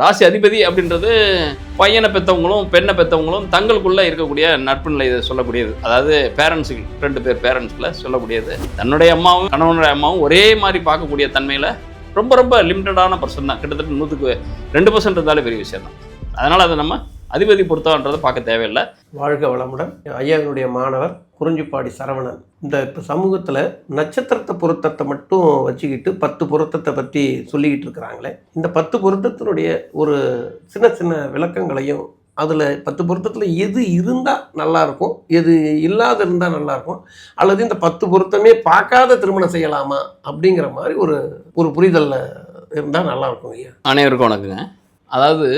ராசி அதிபதி அப்படின்றது பையனை பெற்றவங்களும் பெண்ணை பெற்றவங்களும் தங்களுக்குள்ளே இருக்கக்கூடிய நட்பு நிலை இதை சொல்லக்கூடியது. அதாவது பேரண்ட்ஸுக்கு ரெண்டு பேர் பேரண்ட்ஸில் சொல்லக்கூடியது. தன்னுடைய அம்மாவும் கணவனுடைய அம்மாவும் ஒரே மாதிரி பார்க்கக்கூடிய தன்மையில் ரொம்ப ரொம்ப லிமிட்டடான பர்சன் தான். கிட்டத்தட்ட நூற்றுக்கு ரெண்டு பர்சன்ட் இருந்தாலே பெரிய விஷயம் தான். அதனால் அதை நம்ம அதிபதி பொருத்தம்ன்றதை பார்க்க தேவையில்லை. வாழ்க வளமுடன். ஐயாவினுடைய மாணவர் குறிஞ்சிப்பாடி சரவணன். இந்த இப்போ சமூகத்தில் நட்சத்திரத்தை பொருத்தத்தை மட்டும் வச்சுக்கிட்டு பத்து பொருத்தத்தை பற்றி சொல்லிக்கிட்டு இருக்கிறாங்களே. இந்த பத்து பொருத்தத்தினுடைய ஒரு சின்ன சின்ன விளக்கங்களையும் அதில் பத்து பொருத்தத்தில் எது இருந்தால் நல்லாயிருக்கும் எது இல்லாத இருந்தால் நல்லாயிருக்கும் அல்லது இந்த பத்து பொருத்தமே பார்க்காத திருமணம் செய்யலாமா அப்படிங்கிற மாதிரி ஒரு ஒரு புரிதலில் இருந்தால் நல்லாயிருக்கும் ஐயா. அனைவருக்கும் வணக்கங்க. அதாவது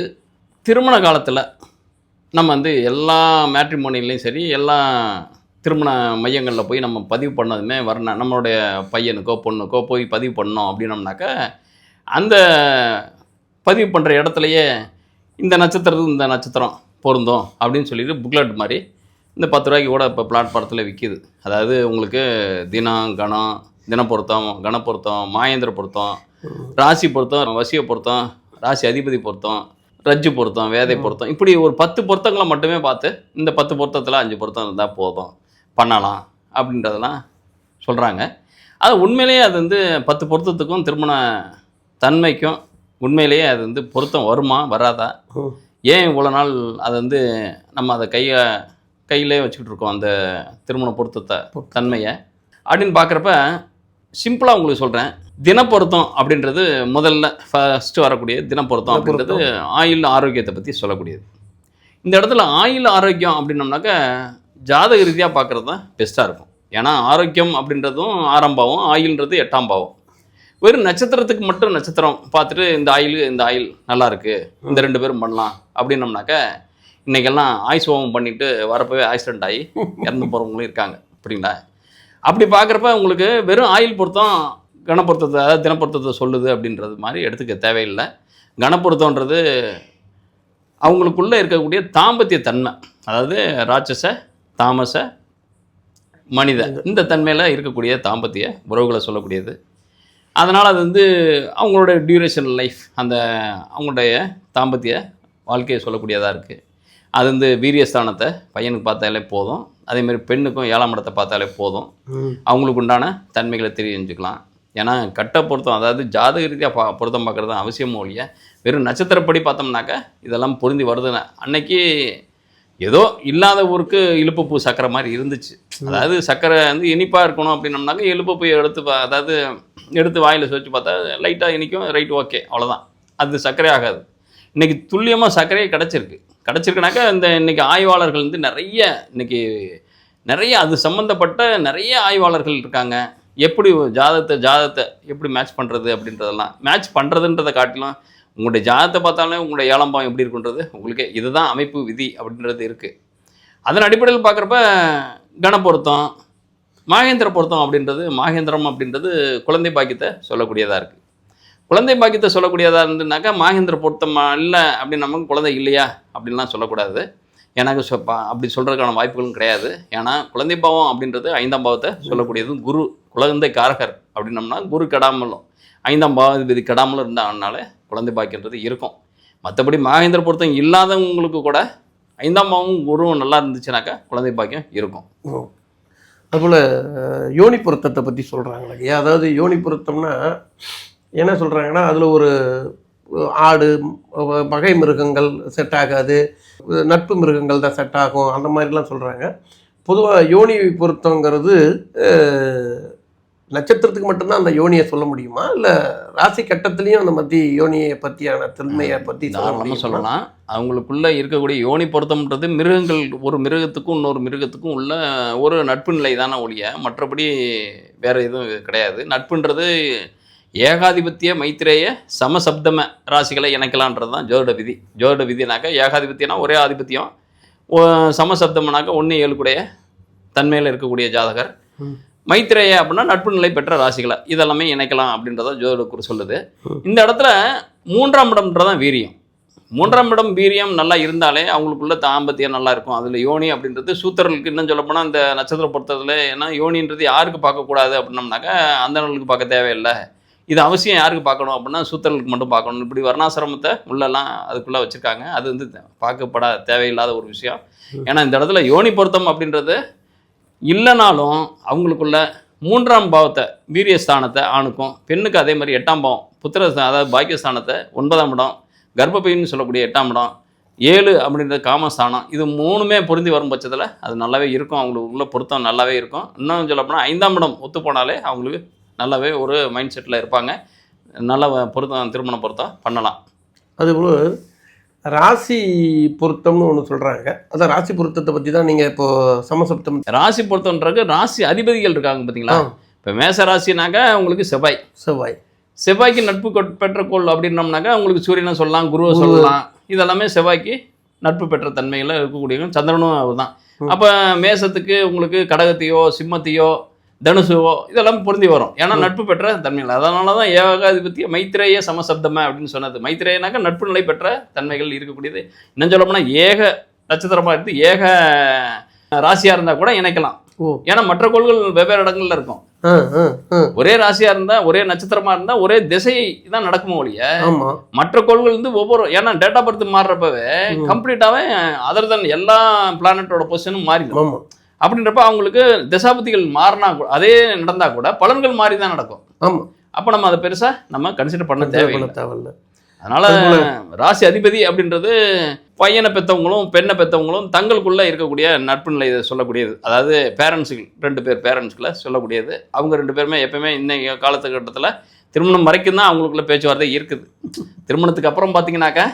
திருமண காலத்தில் நம்ம வந்து எல்லா மேட்ரிமோனிலையும் சரி எல்லா திருமண மையங்களில் போய் நம்ம பதிவு பண்ணதுமே வரணும் நம்மளுடைய பையனுக்கோ பொண்ணுக்கோ போய் பதிவு பண்ணோம் அப்படின்னோம்னாக்கா அந்த பதிவு பண்ணுற இடத்துலையே இந்த நட்சத்திரத்துக்கு இந்த நட்சத்திரம் பொருந்தும் அப்படின்னு சொல்லிட்டு புக்லெட் மாதிரி இந்த பத்து ரூபாய்க்கு கூட இப்போ பிளாட்ஃபாரத்தில் விற்கிது அதாவது உங்களுக்கு தினம் கணம் தினப்பொருத்தம் கணப்பொருத்தம் மாயேந்திர பொருத்தம் ராசி பொருத்தம் வசிய பொருத்தம் ராசி அதிபதி பொருத்தம் ரஜ்ஜு பொருத்தம் வேதை பொருத்தம். இப்படி ஒரு பத்து பொருத்தங்களை மட்டுமே பார்த்து இந்த பத்து பொருத்தத்தில் அஞ்சு பொருத்தம் இருந்தால் போதும். பண்ணலாம் அப்படின்றதெல்லாம் சொல்கிறாங்க அது உண்மையிலேயே அது வந்து பத்து பொருத்தத்துக்கும் திருமண தன்மைக்கும் உண்மையிலேயே அது வந்து பொருத்தம் வருமா வராதா. ஏன் இவ்வளோ நாள் அதை வந்து நம்ம அதை கையை கையிலே வச்சுக்கிட்டு இருக்கோம் அந்த திருமண பொருத்தத்தை தன்மையை? அப்படின்னு பார்க்குறப்ப சிம்பிளாக உங்களுக்கு சொல்கிறேன் தினப்பொருத்தம் அப்படின்றது முதல்ல ஃபஸ்ட்டு வரக்கூடிய தினப்பொருத்தம் அப்படின்றது ஆயுள் ஆரோக்கியத்தை பற்றி சொல்லக்கூடியது. இந்த இடத்துல ஆயுள் ஆரோக்கியம் அப்படின்னோம்னாக்கா ஜாதக ரீதியாக பார்க்குறது தான் பெஸ்ட்டாக இருக்கும். ஏன்னா ஆரோக்கியம் அப்படின்றதும் ஆறாம் பாவம் ஆயுள்ன்றது எட்டாம் பாவம். வெறும் நட்சத்திரத்துக்கு மட்டும் நட்சத்திரம் பார்த்துட்டு இந்த ஆயில் இந்த ஆயில் நல்லா இருக்கு இந்த ரெண்டு பேரும் பண்ணலாம் அப்படின்னோம்னாக்கா இன்னைக்கெல்லாம் ஆயுஸ் ஹோமம் பண்ணிட்டு வரப்பவே ஆக்சிடென்ட் ஆகி இறந்து போகிறவங்களும் இருக்காங்க. அப்படிங்களா அப்படி பார்க்குறப்ப உங்களுக்கு வெறும் ஆயில் பொருத்தம் கணப்பொருத்தத்தை அதாவது தினப்பொருத்தத்தை சொல்லுது அப்படின்றது மாதிரி எடுத்துக்க தேவையில்லை. கணப்பொருத்தன்றது அவங்களுக்குள்ளே இருக்கக்கூடிய தாம்பத்திய தன்மை. அதாவது ராட்சச தாமச மனித. இந்த தன்மையில் இருக்கக்கூடிய தாம்பத்திய உறவுகளை சொல்லக்கூடியது. அதனால் அது வந்து அவங்களோட டியூரேஷன் லைஃப் அந்த அவங்களுடைய தாம்பத்திய வாழ்க்கையை சொல்லக்கூடியதாக இருக்குது அது வந்து வீரியஸ்தானத்தை பையனுக்கு பார்த்தாலே போதும். அதேமாதிரி பெண்ணுக்கும் ஏழாம் இடத்தை பார்த்தாலே போதும். அவங்களுக்கு உண்டான தன்மைகளை தெரிஞ்சுக்கலாம். ஏன்னா கட்ட பொருத்தம் அதாவது ஜாதக ரீதியாக பா பொருத்தம் பார்க்குறது அவசியமும் ஒழிய வெறும் நட்சத்திரப்படி பார்த்தோம்னாக்கா இதெல்லாம் பொருந்தி வருதுன்னு. அன்னைக்கு ஏதோ இல்லாத ஊருக்கு இழுப்புப்பூ சக்கரை மாதிரி இருந்துச்சு. அதாவது சக்கரை வந்து இனிப்பாக இருக்கணும் அப்படின்னம்னாக்கா இழுப்புப்பூ எடுத்து பா- அதாவது எடுத்து வாயில் சுவைச்சு பார்த்தா லைட்டாக இனிக்கும் ரைட் ஓகே அவ்வளோதான் அது சர்க்கரை ஆகாது. இன்னைக்கு துல்லியமாக சர்க்கரையே கிடச்சிருக்கு. கிடச்சிருக்குனாக்கா இந்த இன்னைக்கு ஆய்வாளர்கள் வந்து நிறைய இன்னைக்கு நிறைய அது சம்மந்தப்பட்ட நிறைய ஆய்வாளர்கள் இருக்காங்க. எப்படி ஒரு ஜாதகத்தை ஜாதகத்தை எப்படி மேட்ச் பண்ணுறது அப்படின்றதெல்லாம். மேட்ச் பண்ணுறதுன்றதை காட்டிலும் உங்களுடைய ஜாதகத்தை பார்த்தாலே உங்களுடைய ஏழாம் பாவம் எப்படி இருக்குன்றது? உங்களுக்கே இதுதான் அமைப்பு விதி அப்படின்றது இருக்குது அதன் அடிப்படையில் பார்க்குறப்ப கணப்பொருத்தம் மாகேந்திர பொருத்தம் அப்படின்றது மாகேந்திரம் அப்படின்றது குழந்தை பாக்கியத்தை சொல்லக்கூடியதாக இருக்குது குழந்தை பாக்கியத்தை சொல்லக்கூடியதாக இருந்துனாக்கா மாகேந்திர பொருத்தம் இல்லை அப்படின்னு நமக்கு குழந்தை இல்லையா அப்படின்லாம் சொல்லக்கூடாது. எனக்கு சொ- பா- அப்படி சொல்கிறதுக்கான வாய்ப்புகளும் கிடையாது. ஏன்னா குழந்தை பாவம் அப்படின்றது ஐந்தாம் பாவத்தை சொல்லக்கூடியது குரு குழந்தை காரகர் அப்படின்னம்னா குரு கெடாமலும் ஐந்தாம் பாவாதிபதி கெடாமலும் இருந்தாங்கனால குழந்தை பாக்கியன்றது இருக்கும். மற்றபடி மகேந்திர பொருத்தம் இல்லாதவங்களுக்கு கூட ஐந்தாம் பாவம் குருவும் நல்லா இருந்துச்சுனாக்கா குழந்தை பாக்கியம் இருக்கும். அதுபோல் யோனி பொருத்தத்தை பற்றி சொல்கிறாங்களே ஐயா. அதாவது யோனி பொருத்தம்னா என்ன சொல்கிறாங்கன்னா அதில் ஒரு ஆடு வ- வகை மிருகங்கள் செட் ஆகாது நட்பு மிருகங்கள் தான் செட் ஆகும் அந்த மாதிரிலாம் சொல்கிறாங்க பொதுவாக யோனி பொருத்தங்கிறது நட்சத்திரத்துக்கு மட்டும்தான் அந்த யோனியை சொல்ல முடியுமா? இல்லை ராசி கட்டத்துலேயும் அந்த மத்தி யோனியை பற்றியான திறமையை பற்றி தாராளமாக சொல்லலாம் அவங்களுக்குள்ள இருக்கக்கூடிய யோனி பொருத்தம்ன்றது மிருகங்கள் ஒரு மிருகத்துக்கும் இன்னொரு மிருகத்துக்கும் உள்ள ஒரு நட்பு நிலை தானே ஒழிய மற்றபடி வேற எதுவும் கிடையாது. நட்புன்றது ஏகாதிபத்திய மைத்திரேய சமசப்தம ராசிகளை இணைக்கலான்றது தான் ஜோதிட விதி. ஜோதிட விதினாக்கா ஏகாதிபத்தியனா ஒரே ஆதிபத்தியம். சமசப்தம்னாக்கா ஒன்று ஏழுக்குடைய தன்மையில் இருக்கக்கூடிய ஜாதகர். மைத்திரேய அப்படின்னா நட்பு நிலை பெற்ற ராசிகளை. இதெல்லாமே இணைக்கலாம் அப்படின்றத ஜோதிட குரு சொல்லுது. இந்த இடத்துல மூன்றாம் இடம்ன்றதான் வீரியம். மூன்றாம் இடம் வீரியம் நல்லா இருந்தாலே அவங்களுக்குள்ள தாம்பத்தியம் நல்லா இருக்கும். அதில் யோனி அப்படின்றது சூத்திரர்களுக்கு இன்னும் சொல்லப்போனால் இந்த நட்சத்திர பொறுத்ததில் ஏன்னா யோனின்றது யாருக்கு பார்க்கக்கூடாது அப்படின்னம்னாக்கா அந்த நாளுக்கு பார்க்க தேவையில்லை. இது அவசியம் யாருக்கு பார்க்கணும் அப்படின்னா சூத்திரர்களுக்கு மட்டும் பார்க்கணும். இப்படி வர்ணாசிரமத்தை உள்ளெல்லாம் அதுக்குள்ளே வச்சுருக்காங்க. அது வந்து பார்க்கப்பட தேவையில்லாத ஒரு விஷயம். ஏன்னா இந்த இடத்துல யோனி பொருத்தம் அப்படின்றது இல்லைனாலும் அவங்களுக்குள்ள மூன்றாம் பாவத்தை வீரியஸ்தானத்தை ஆணுக்கும் பெண்ணுக்கு அதே மாதிரி எட்டாம் பாவம் புத்திர அதாவது பாக்கியஸ்தானத்தை ஒன்பதாம் இடம் கர்ப்பப்பைன்னு சொல்லக்கூடிய எட்டாம் இடம் ஏழு அப்படின்றது காமஸ்தானம் இது மூணுமே பொருந்தி வரும் பட்சத்தில் அது நல்லாவே இருக்கும். அவங்களுக்கு உள்ள பொருத்தம் நல்லாவே இருக்கும். இன்னும் சொல்ல போனால் ஐந்தாம் இடம் ஒத்து போனாலே அவங்களுக்கு நல்லாவே ஒரு மைண்ட் செட்டில் இருப்பாங்க. நல்ல பொருத்தம் திருமண பொருத்தம் பண்ணலாம். அதுபோல் ராசி பொருத்தம்னு ஒன்று சொல்கிறாங்க அதான் ராசி பொருத்தத்தை பற்றி தான் நீங்கள் இப்போ சமசப்தம் ராசி பொருத்தம்ன்றது ராசி அதிபதிகள் இருக்காங்க பார்த்தீங்களா. இப்போ மேச ராசினாக்கா உங்களுக்கு செவ்வாய். செவ்வாய். செவ்வாய்க்கு நட்பு பெற்ற கோள் அப்படின்னோம்னாக்கா உங்களுக்கு சூரியனை சொல்லலாம் குருவை குரு. சொல்லலாம். இதெல்லாமே செவ்வாய்க்கு நட்பு பெற்ற தன்மைகளை இருக்கக்கூடியவங்க. சந்திரனும் அதுதான். அப்போ மேசத்துக்கு உங்களுக்கு கடகத்தையோ சிம்மத்தையோ தனுசுவோ இதெல்லாம் பொருந்தி வரும். ஏன்னா. நட்பு பெற்ற தன்மைகள். அதனால தான் ஏகாதிபத்திய மைத்திரேய சமசப்தமே அப்படின்னு சொன்னது. மைத்திரேயனாக்கா நட்பு நிலை பெற்ற தன்மைகள் இருக்கக்கூடியது. இன்னும் சொல்ல போனால் ஏக நட்சத்திரமாக இருந்து ஏக ராசியாக இருந்தால் கூட இணைக்கலாம். ஏன்னா மற்ற கோள்கள் வெவ்வேறு இடங்கள்ல இருக்கும். ஒரே ராசியா இருந்தா ஒரே நட்சத்திரமா இருந்தா ஒரே திசை தான் நடக்குமோ ஒழிய மற்ற கோள்கள் வந்து ஒவ்வொரு ஏன்னா டேட்டா பர்த் மாறுறப்பவே. கம்ப்ளீட்டாவே அதர் தன் எல்லா பிளானட்டோட பொசிஷனும் மாறிடும். அப்படின்றப்ப அவங்களுக்கு திசாபுத்திகள் மாறினா கூட அதே நடந்தா கூட பலன்கள் மாறி தான் நடக்கும். ஆமாம் அப்ப நம்ம அதை பெருசா நம்ம கன்சிடர் பண்ண தேவையில்லை. தேவையில்லை. அதனால ராசி அதிபதி அப்படின்றது பையனை பெற்றவங்களும் பெண்ணை பெற்றவங்களும் தங்களுக்குள்ள இருக்கக்கூடிய நட்பு நிலை இதை சொல்லக்கூடியது. அதாவது பேரண்ட்ஸுகள் ரெண்டு பேர் பேரண்ட்ஸ்களை சொல்லக்கூடியது. அவங்க ரெண்டு பேருமே எப்பவுமே இன்னைக்கு காலத்துக்கட்டத்தில் திருமணம் வரைக்கும் தான் அவங்களுக்குள்ள பேச்சுவார்த்தை இருக்குது. திருமணத்துக்கு அப்புறம் பார்த்தீங்கன்னாக்கா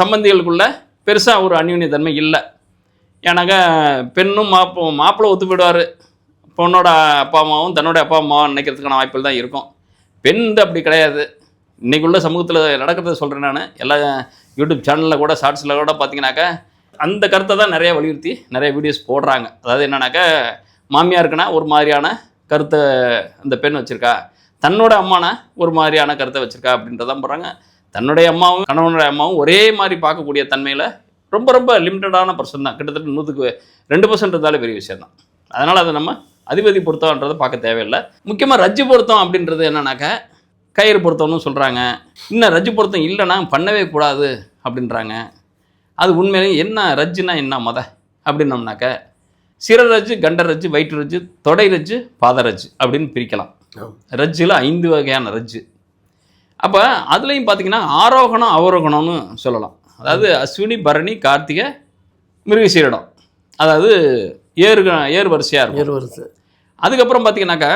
சம்பந்திகளுக்குள்ள பெருசாக ஒரு அந்யூன்ய தன்மை இல்லை. ஏன்னாக்கா பெண்ணும் மாப்ப மாப்பிள்ளை ஒத்து போயிடுவார். பொண்ணோட அப்பா அம்மாவும் தன்னோட அப்பா அம்மாவும் நினைக்கிறதுக்கான வாய்ப்புகள் தான் இருக்கும். பெண் வந்து அப்படி கிடையாது. இன்னைக்குள்ள சமூகத்தில் நடக்கிறத சொல்கிறேன் நான். எல்லா யூடியூப் சேனலில் கூட ஷார்ட்ஸில் கூட பார்த்தீங்கன்னாக்கா அந்த கருத்தை தான் நிறைய வலியுறுத்தி நிறைய வீடியோஸ் போடுறாங்க. அதாவது என்னன்னாக்கா மாமியாருக்குன்னா ஒரு மாதிரியான கருத்தை அந்த பெண் வச்சுருக்கா. தன்னோட அம்மானா ஒரு மாதிரியான கருத்தை வச்சுருக்கா அப்படின்றதான் போடுறாங்க. தன்னுடைய அம்மாவும் கணவனுடைய அம்மாவும் ஒரே மாதிரி பார்க்கக்கூடிய தன்மையில் ரொம்ப ரொம்ப லிமிட்டடான பர்சன் தான். கிட்டத்தட்ட நூற்றுக்கு ரெண்டு பர்சன்ட் இருந்தாலே பெரிய விஷயம் தான். அதனால் அதை நம்ம அதிபதி பொருத்தம்ன்றதை பார்க்க தேவையில்லை. முக்கியமாக ரஜ்ஜு பொருத்தம் அப்படின்றது என்னன்னாக்கா கயிறு பொருத்தம்னு சொல்கிறாங்க இன்னும் ரஜ்ஜு பொருத்தம் இல்லைன்னா பண்ணவே கூடாது அப்படின்றாங்க. அது உண்மையிலேயே என்ன ரஜ்ஜுனா என்ன மத அப்படின்னோம்னாக்க சிரரஜ்ஜு கண்டரஜ்ஜு வயிற்று ரஜ்ஜு தொடை ரஜ்ஜு பாதரஜ்ஜு அப்படின்னு பிரிக்கலாம். ரஜ்ஜில் ஐந்து வகையான ரஜ்ஜு. அப்போ அதுலேயும் பார்த்தீங்கன்னா ஆரோகணம் அவரோகணம்னு சொல்லலாம். அதாவது அஸ்வினி பரணி கார்த்திகை மிருகசீரிடம். அதாவது ஏறு ஏறு வரிசையாக இருக்கும். ஏழு வருஷம் அதுக்கப்புறம் பார்த்தீங்கன்னாக்கா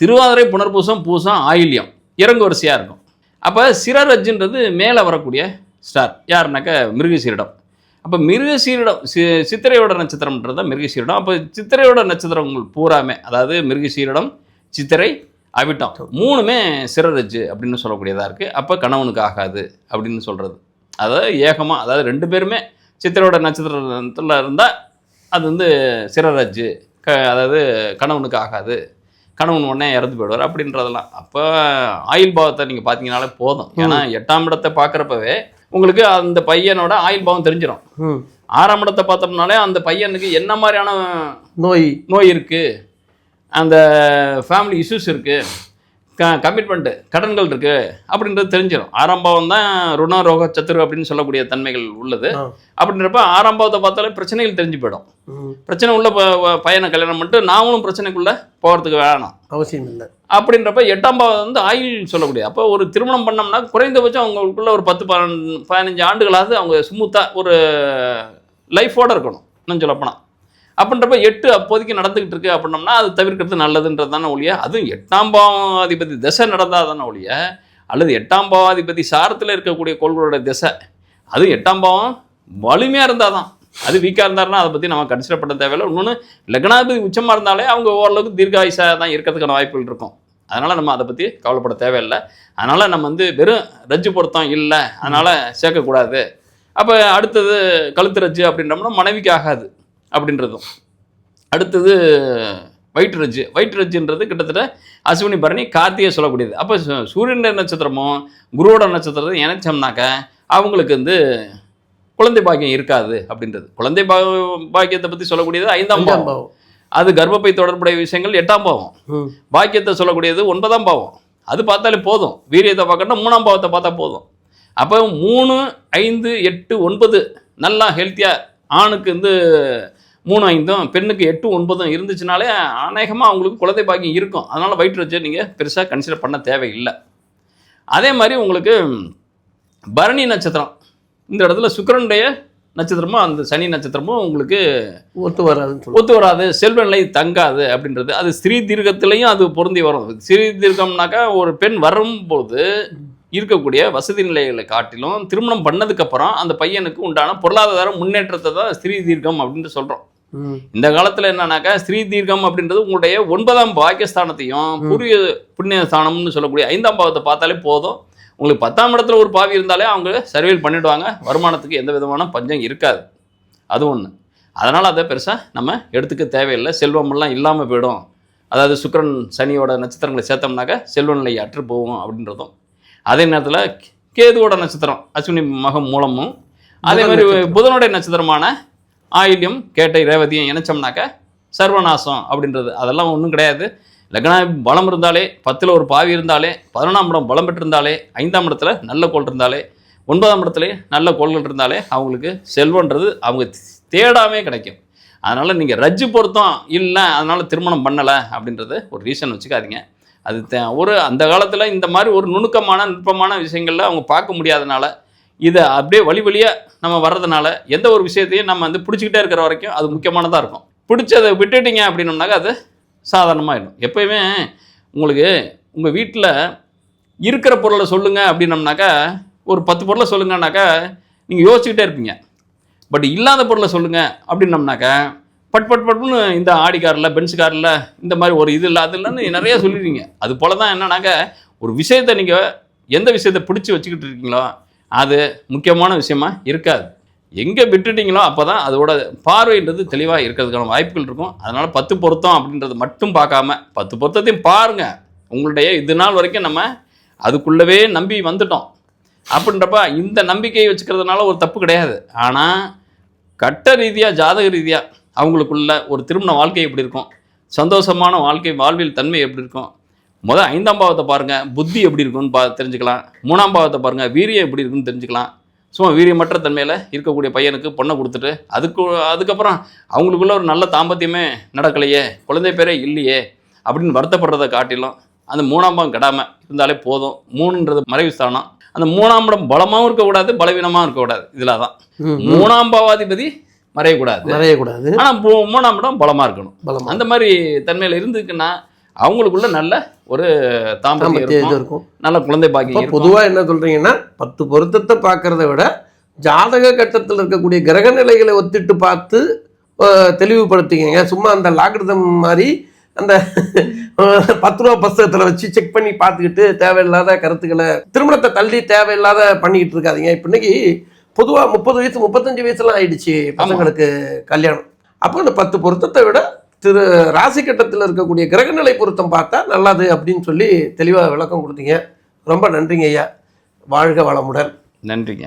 திருவாதிரை புனர்பூசம் பூசம் ஆயில்யம் இறங்கு வரிசையாக இருக்கும். அப்போ சிரரஜ்ஜுன்றது மேலே வரக்கூடிய ஸ்டார் யாருனாக்கா மிருகசீரிடம். அப்போ மிருகசீரிடம் சி சித்திரையோட நட்சத்திரம்ன்றது தான் மிருகசீரிடம். அப்போ சித்திரையோட நட்சத்திரங்கள் பூராமே அதாவது மிருகசீரிடம் சித்திரை அவிட்டம். மூணுமே சிரரஜ்ஜு அப்படின்னு சொல்லக்கூடியதாக இருக்குது அப்போ கணவனுக்கு ஆகாது அப்படின்னு சொல்கிறது அதாவது ஏகமாக அதாவது ரெண்டு பேருமே சித்திரையோட நட்சத்திரத்தில் இருந்தால் அது வந்து சிரரஜ்ஜு க அதாவது கணவனுக்கு ஆகாது கணவன் உடனே இறந்து போயிடுவார் அப்படின்றதெல்லாம். அப்போ ஆயுள் பாவத்தை நீங்கள் பார்த்தீங்கனாலே போதும். ஏன்னா எட்டாம் இடத்தை பார்க்குறப்பவே உங்களுக்கு அந்த பையனோட ஆயுள் பாவம் தெரிஞ்சிடும் ஆறாம் இடத்தை பார்த்தோம்னாலே அந்த பையனுக்கு என்ன மாதிரியான நோய். நோய் இருக்குது அந்த ஃபேமிலி இஷ்யூஸ் இருக்குது க கமிட்மெண்ட்டு கடன்கள் இருக்குது அப்படின்றது தெரிஞ்சிடும் ஆறாம் பாவம் தான் ருண ரோக சத்துரு அப்படின்னு சொல்லக்கூடிய தன்மைகள் உள்ளது. அப்படின்றப்ப ஆறாம் பாவத்தை பார்த்தாலே பிரச்சனைகள் தெரிஞ்சு போயிடும். பிரச்சனை உள்ள பையனை கல்யாணம் பண்ணிட்டு நாமளும் பிரச்சனைக்குள்ளே போகிறதுக்கு வேணாம். அவசியம் இல்லை. அப்படின்றப்ப எட்டாம் பாவம் வந்து ஆயுள் சொல்லக்கூடிய அப்போ ஒரு திருமணம் பண்ணோம்னா குறைந்தபட்சம் அவங்களுக்குள்ள ஒரு பத்து பதினஞ்சு ஆண்டுகளாவது அவங்க ஸ்மூத்தாக ஒரு லைஃபோட இருக்கணும். இன்னும் சொல்லப்போனால் அப்படின்றப்ப எட்டு அப்போதைக்கு நடந்துகிட்டு இருக்கு அப்படின்னம்னா அது தவிர்க்கிறது நல்லதுன்றது தானே ஒழிய அதுவும் எட்டாம் பாவாதிபதி திசை நடந்தால் தானே ஒழிய அல்லது எட்டாம் பாவாதிபதி சாரத்தில் இருக்கக்கூடிய கோள்களோட திசை அதுவும் எட்டாம் பாவம் வலிமையாக இருந்தால் தான் அது வீக்காக இருந்தாருன்னா அதை பற்றி நம்ம கன்சிடர் பண்ண தேவையில்லை. இன்னொன்று லக்னாதிபதி உச்சமாக இருந்தாலே அவங்க ஓரளவுக்கு தீர்காயுசாக தான் இருக்கிறதுக்கான வாய்ப்புகள் இருக்கும். அதனால் நம்ம அதை பற்றி கவலைப்பட தேவையில்லை. அதனால் நம்ம வந்து வெறும் ரஜ்ஜு பொருத்தம் இல்லை. அதனால் சேர்க்கக்கூடாது. அப்போ அடுத்தது கழுத்து ரஜ்ஜு அப்படின்றோம்னா மனைவிக்கு ஆகாது. அப்படின்றதும். அடுத்தது வயிற்று ரஜ்ஜு. வயிற்று ரஜ்ஜுன்றது கிட்டத்தட்ட அஸ்வினி பரணி கார்த்திகை சொல்லக்கூடியது. அப்போ சு- சூரியன் நட்சத்திரமும் குருவோட நட்சத்திரத்தையும் இணைச்சோம்னாக்க அவங்களுக்கு வந்து குழந்தை பாக்கியம் இருக்காது அப்படின்றது. குழந்தை பா பாக்கியத்தை பற்றி சொல்லக்கூடியது ஐந்தாம் பாவம். அது கர்ப்பப்பை தொடர்புடைய விஷயங்கள் எட்டாம் பாவம். பாக்கியத்தை சொல்லக்கூடியது ஒன்பதாம் பாவம். அது பார்த்தாலே போதும். வீரியத்தை பார்க்கணும் மூணாம் பாவத்தை பார்த்தா போதும். அப்போ மூணு ஐந்து எட்டு ஒன்பது நல்லா ஹெல்த்தியாக ஆணுக்கு வந்து மூணு ஐந்தும் பெண்ணுக்கு எட்டு ஒன்பதும் இருந்துச்சுனாலே அநேகமாக அவங்களுக்கு குழந்தை பாக்கியம் இருக்கும். அதனால் வயிற்று வச்சு நீங்கள் பெருசாக கன்சிடர் பண்ண தேவையில்லை. அதே மாதிரி உங்களுக்கு பரணி நட்சத்திரம். இந்த இடத்துல சுக்கிரனுடைய நட்சத்திரமும் அந்த சனி நட்சத்திரமும் உங்களுக்கு ஒத்து சொல்லுவோம் ஒத்து வராது. செல்வ நிலை தங்காது அப்படின்றது. அது ஸ்திரீ தீர்க்கத்திலையும் அது பொருந்தி வரும். ஸ்திரீ தீர்க்கம்னாக்கா ஒரு பெண் வரும்போது இருக்கக்கூடிய வசதி நிலைகளை காட்டிலும் திருமணம் பண்ணதுக்கப்புறம் அந்த பையனுக்கு உண்டான பொருளாதார முன்னேற்றத்தை தான் ஸ்திரீ தீர்க்கம் அப்படின்ட்டு சொல்கிறோம் இந்த காலத்தில் என்னன்னாக்கா ஸ்திரீ தீர்க்கம் அப்படின்றது உங்களுடைய ஒன்பதாம் பாக்கியஸ்தானத்தையும் பூர்வீக புண்ணிய ஸ்தானம்னு சொல்லக்கூடிய ஐந்தாம் பாவத்தை பார்த்தாலே போதும். உங்களுக்கு பத்தாம் இடத்துல ஒரு பாவி இருந்தாலே அவங்க சர்வேல் பண்ணிடுவாங்க. வருமானத்துக்கு எந்த விதமான பஞ்சம் இருக்காது. அது ஒன்று அதனால் அதை பெருசாக நம்ம எடுத்துக்க தேவையில்லை. செல்வமெல்லாம் இல்லாமல் போயிடும். அதாவது சுக்கிரன் சனியோட நட்சத்திரங்களை சேர்த்தோம்னாக்கா செல்வ நிலை அற்று போகும் அப்படின்றதும். அதே நேரத்தில் கேதுவோட நட்சத்திரம் அஸ்வினி மகம் மூலமும். அதே மாதிரி புதனுடைய நட்சத்திரமான ஆயில்யம் கேட்டை ரேவதியும் இணைச்சோம்னாக்கா சர்வநாசம் அப்படின்றது. அதெல்லாம் ஒன்றும் கிடையாது. லக்னா பலம் இருந்தாலே பத்தில் ஒரு பாவி இருந்தாலே பதினொன்றாம் இடம் பலம் பெற்றிருந்தாலே ஐந்தாம் இடத்துல நல்ல கோள் இருந்தாலே ஒன்பதாம் இடத்துல நல்ல கோள்கள் இருந்தாலே அவங்களுக்கு செல்வன்றது அவங்க தேடாமே கிடைக்கும். அதனால் நீங்கள் ரஜ்ஜு பொருத்தம் இல்லை அதனால் திருமணம் பண்ணலை அப்படின்றது ஒரு ரீசன் வச்சுக்காதீங்க. அது ஒரு அந்த காலத்தில் இந்த மாதிரி ஒரு நுணுக்கமான நுட்பமான விஷயங்களில் அவங்க பார்க்க முடியாதனால இதை அப்படியே வழி வழியாக நம்ம வர்றதுனால எந்த ஒரு விஷயத்தையும் நம்ம வந்து பிடிச்சிக்கிட்டே இருக்கிற வரைக்கும் அது முக்கியமானதாக இருக்கும். பிடிச்சதை விட்டுட்டீங்க அப்படின்னோம்னாக்கா அது சாதாரணமாகிடும் எப்பயுமே உங்களுக்கு உங்கள் வீட்டில் இருக்கிற பொருளை சொல்லுங்கள் அப்படின்னம்னாக்கா ஒரு பத்து பொருளை சொல்லுங்கன்னாக்கா நீங்கள் யோசிச்சுக்கிட்டே இருப்பீங்க. பட் இல்லாத பொருளை சொல்லுங்கள் அப்படின்னம்னாக்கா பட் பட் பட்னு இந்த ஆடி காரில் பென்ஸ் காரில் இந்த மாதிரி ஒரு இது இல்லை அது இல்லைன்னு நிறையா சொல்லிடுவீங்க. அது போல தான் என்னன்னாக்கா ஒரு விஷயத்தை நீங்கள் எந்த விஷயத்தை பிடிச்சி வச்சுக்கிட்டு இருக்கீங்களோ அது முக்கியமான விஷயமா இருக்காது. எங்கே விட்டுட்டீங்களோ அப்போ தான் அதோட பார்வைன்றது தெளிவாக இருக்கிறதுக்கான வாய்ப்புகள் இருக்கும். அதனால் பத்து பொருத்தம் அப்படின்றது மட்டும் பார்க்காம பத்து பொருத்தத்தையும் பாருங்கள் உங்களுடைய இது நாள் வரைக்கும் நம்ம அதுக்குள்ளவே நம்பி வந்துட்டோம். அப்படின்றப்ப இந்த நம்பிக்கையை வச்சுக்கிறதுனால ஒரு தப்பு கிடையாது. ஆனால் கட்ட ரீதியாக ஜாதக ரீதியாக அவங்களுக்குள்ள ஒரு திருமண வாழ்க்கை எப்படி இருக்கும்? சந்தோஷமான வாழ்க்கை வாழ்வியல் தன்மை எப்படி இருக்கும்? முதல் ஐந்தாம் பாவத்தை பாருங்கள் புத்தி எப்படி இருக்குன்னு பா தெரிஞ்சுக்கலாம். மூணாம் பாவத்தை பாருங்கள் வீரியம் எப்படி இருக்குன்னு தெரிஞ்சுக்கலாம். சும்மா வீரியமற்ற தன்மையில் இருக்கக்கூடிய பையனுக்கு பொண்ணை கொடுத்துட்டு அதுக்கு அதுக்கப்புறம் அவங்களுக்குள்ள ஒரு நல்ல தாம்பத்தியமே நடக்கலையே குழந்தை பேரே இல்லையே அப்படின்னு வருத்தப்படுறதை காட்டிலும் அந்த மூணாம் பாவம் கெடாமல் இருந்தாலே போதும். மூணுன்றது மறைவு ஸ்தானம். அந்த மூணாம் இடம் பலமாகவும் இருக்கக்கூடாது பலவீனமாகவும் இருக்கக்கூடாது இதில் தான். மூணாம் பாவாதிபதி மறையக்கூடாது. மறையக்கூடாது. ஆனால் மூணாம் இடம் பலமாக இருக்கணும். பலமா. அந்த மாதிரி தன்மையில் இருந்துக்குன்னா அவங்களுக்குள்ள நல்ல ஒரு தாம்பத்தியம் இருக்கும். நல்ல குழந்தை பாக்கியம் பொதுவாக என்ன சொல்றீங்கன்னா பத்து பொருத்தத்தை பார்க்கறத விட ஜாதக கட்டத்தில் இருக்கக்கூடிய கிரக நிலைகளை ஒத்திட்டு பார்த்து தெளிவுபடுத்திக்கங்க. சும்மா அந்த லாகிருதம் மாதிரி அந்த பத்து ரூபா புஸ்தகத்தில் வச்சு செக் பண்ணி பார்த்துக்கிட்டு தேவையில்லாத கருத்துக்களை திருமணத்தை தள்ளி தேவையில்லாத பண்ணிக்கிட்டு இருக்காதீங்க. இப்போ இன்னைக்கு பொதுவாக முப்பது வயசு முப்பத்தஞ்சு வயசுலாம் ஆயிடுச்சு பசங்களுக்கு கல்யாணம். அப்போ அந்த பத்து பொருத்தத்தை விட திரு ராசி கட்டத்தில் இருக்கக்கூடிய கிரகநிலை பொருத்தம் பார்த்தா நல்லது அப்படின்னு சொல்லி தெளிவாக விளக்கம் கொடுத்தீங்க. ரொம்ப நன்றிங்க ஐயா. வாழ்க வளமுடன். நன்றிங்க.